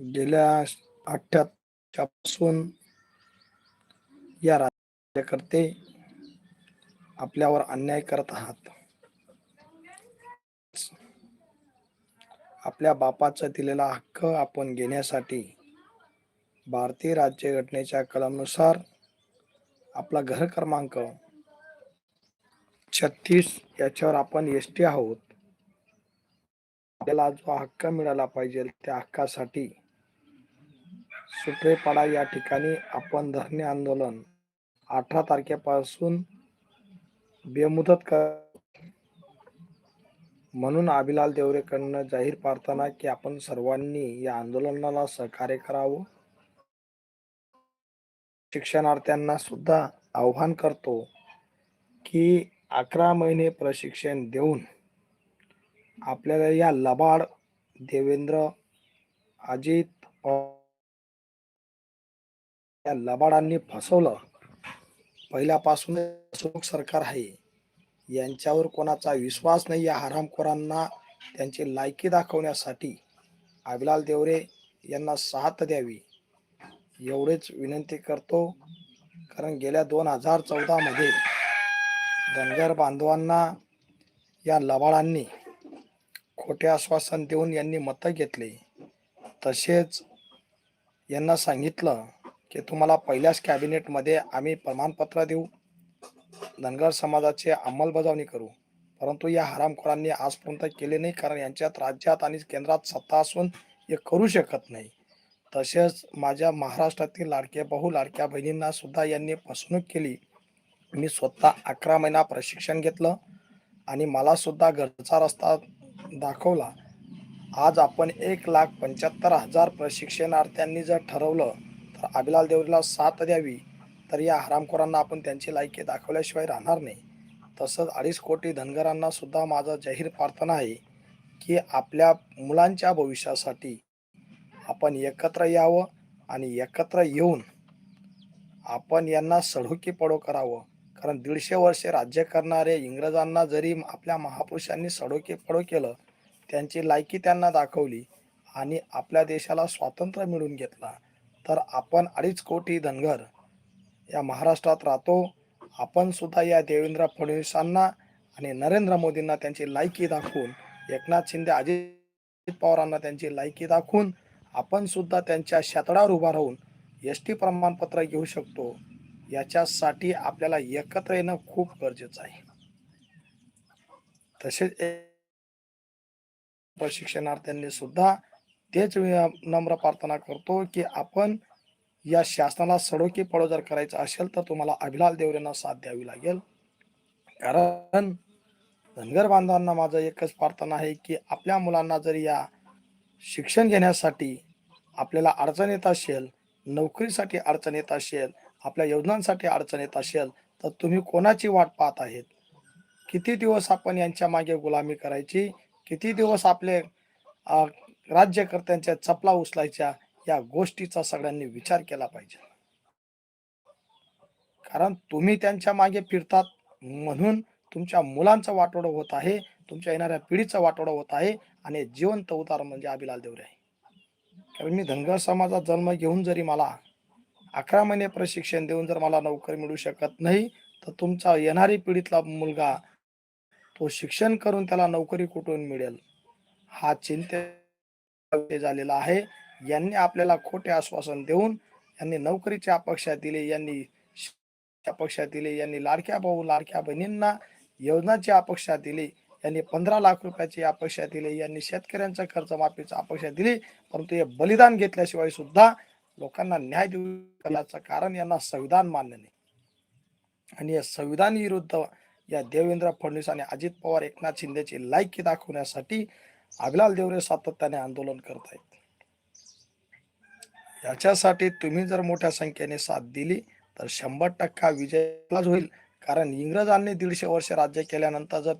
गेल्या अठ्ठ्यापासून या राज्यकर्ते आपल्यावर अन्याय करत आहात. आपल्या बापाचा दिलेला हक्क आपण घेण्यासाठी भारतीय राज्यघटनेच्या कलमनुसार आपला घर क्रमांक छत्तीस याच्यावर आपण एस टी आहोत. आपल्याला जो हक्क मिळाला पाहिजे त्या हक्कासाठी सुटेपाडा या ठिकाणी आपण धरणे आंदोलन अठरा तारखेपासून बेमुदत कर म्हणून अभिलाल देवरेकडनं जाहीर प्रार्थना की आपण सर्वांनी या आंदोलनाला सहकार्य करावं. शिक्षणार्थ्यांना सुद्धा आव्हान करतो की अकरा महिने प्रशिक्षण देऊन आपल्याला या लबाड देवेंद्र अजित या लबाडांनी फसवलं. पहिल्यापासून अशोक सरकार आहे. यांच्यावर कोणाचा विश्वास नाही या हरामखोरांना त्यांची लायकी दाखवण्यासाठी अभिलाल देवरे यांना साथ द्यावी. एवढेच विनंती करतो. कारण गेल्या दोन हजार चौदामध्ये धनगर बांधवांना या लबाडांनी खोटे आश्वासन देऊन यांनी मतं घेतले. तसेच यांना सांगितलं की तुम्हाला पहिल्याच कॅबिनेटमध्ये आम्ही प्रमाणपत्र देऊ धनगर समाजाची अंमलबजावणी करू. परंतु या हरामखोरांनी आजपर्यंत केले नाही कारण यांच्यात राज्यात आणि केंद्रात सत्ता असून हे करू शकत नाही. तसेच माझ्या महाराष्ट्रातील लाडक्या बहु लाडक्या बहिणींना सुद्धा यांनी फसवणूक केली. मी स्वतः अकरा महिना प्रशिक्षण घेतलं आणि मला सुद्धा घरचा रस्ता दाखवला. आज आपण एक लाख पंच्याहत्तर हजार प्रशिक्षणार्थ्यांनी जर ठरवलं तर अबिलाल देवरीला साथ द्यावी तर या हरामखोरांना आपण त्यांची लायकी दाखवल्याशिवाय राहणार नाही. तसंच अडीच कोटी धनगरांना सुद्धा माझं जाहीर प्रार्थना आहे की आपल्या मुलांच्या भविष्यासाठी आपण एकत्र यावं आणि एकत्र येऊन आपण यांना सडोकी पडो करावं. कारण दीडशे वर्षे राज्य करणारे इंग्रजांना जरी आपल्या महापुरुषांनी सडोकी पडो केलं त्यांची लायकी त्यांना दाखवली आणि आपल्या देशाला स्वातंत्र्य मिळून घेतला. तर आपण अडीच कोटी धनगर या महाराष्ट्रात राहतो. आपण सुद्धा या देवेंद्र फडणवीसांना आणि नरेंद्र मोदींना त्यांची लायकी दाखवून एकनाथ शिंदे अजित पवारांना त्यांची लायकी दाखवून आपण सुद्धा त्यांच्या शेतडावर उभा राहून एस टी प्रमाणपत्र घेऊ शकतो. याच्यासाठी आपल्याला एकत्र येणं खूप गरजेचं आहे. तसेच प्रशिक्षणार्थ्यांनी सुद्धा तेच नम्र प्रार्थना करतो की आपण या शासनाला सडोकी पडो जर करायचं असेल तर तुम्हाला अभिलाल देवरेंना साथ द्यावी लागेल. कारण धनगर बांधवांना माझं एकच प्रार्थना आहे की आपल्या मुलांना जर या शिक्षण घेण्यासाठी आपल्याला अडचण येत असेल नोकरीसाठी अडचण येत असेल आपल्या योजनांसाठी अडचण येत असेल तर तुम्ही कोणाची वाट पाहत आहेत? किती दिवस आपण यांच्या मागे गुलामी करायची? किती दिवस आपले राज्यकर्त्यांच्या चपला उचलायच्या या गोष्टीचा सगळ्यांनी विचार केला पाहिजे. कारण तुम्ही त्यांच्या मागे फिरतात म्हणून तुमच्या मुलांचं वाटोडं होत आहे तुमच्या येणाऱ्या पिढीचं वाटोडं होत आहे आणि जिवंत उतार म्हणजे अभिलाल देवरे. आहे कारण मी धनगर समाजात जन्म घेऊन जरी मला अकरा महिने प्रशिक्षण देऊन जर मला नोकरी मिळू शकत नाही तर तुमचा येणारी पिढीतला मुलगा तो शिक्षण करून त्याला नोकरी कुठून मिळेल? हा चिंते झालेला आहे. यांनी आपल्याला खोटे आश्वासन देऊन यांनी नोकरीच्या अपेक्षा दिले यांनी अपेक्षा दिली यांनी लाडक्या भाऊ लाडक्या बहिणींना योजनाची अपेक्षा दिली यांनी पंधरा लाख रुपयाची अपेक्षा दिली यांनी शेतकऱ्यांच्या कर्जमाफीची अपेक्षा दिली. परंतु हे बलिदान घेतल्याशिवाय सुद्धा लोकांना न्याय देऊ कारण यांना संविधान मान्य नाही. आणि या संविधान विरुद्ध या देवेंद्र फडणवीस आणि अजित पवार एकनाथ शिंदेची लायकी दाखवण्यासाठी अभिलाल देवरे सातत्याने आंदोलन करत आहेत याच्यासाठी तुम्ही जर मोठ्या संख्येने साथ दिली तर शंभर टक्का विजयलाच होईल. कारण इंग्रजांनी दीडशे वर्ष राज्य केल्यानंतर जर त्या